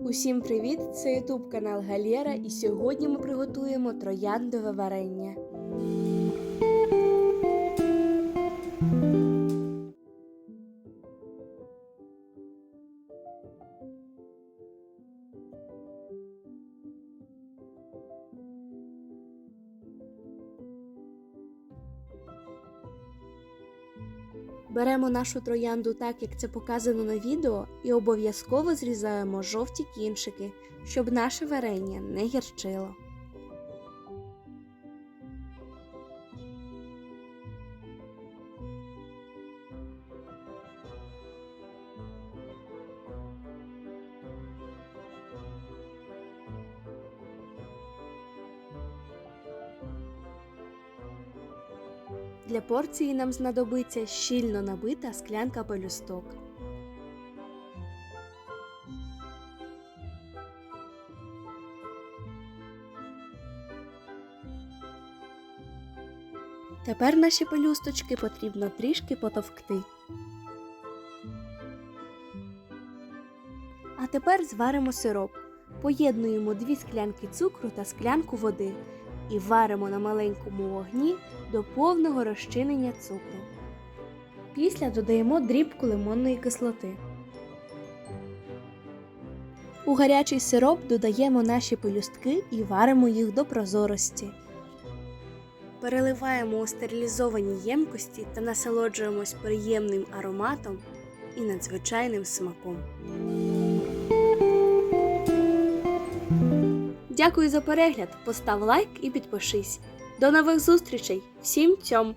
Усім привіт! Це Ютуб канал Галєра, і сьогодні ми приготуємо трояндове варення. Беремо нашу троянду так, як це показано на відео, і обов'язково зрізаємо жовті кінчики, щоб наше варення не гірчило. Для порції нам знадобиться щільно набита склянка пелюсток. Тепер наші пелюсточки потрібно трішки потовкти. А тепер зваримо сироп. Поєднуємо дві склянки цукру та склянку води і варимо на маленькому вогні до повного розчинення цукру. Після додаємо дрібку лимонної кислоти. У гарячий сироп додаємо наші пелюстки і варимо їх до прозорості. Переливаємо у стерилізовані ємкості та насолоджуємось приємним ароматом і надзвичайним смаком. Дякую за перегляд. Постав лайк і підпишись. До нових зустрічей! Всім цьом!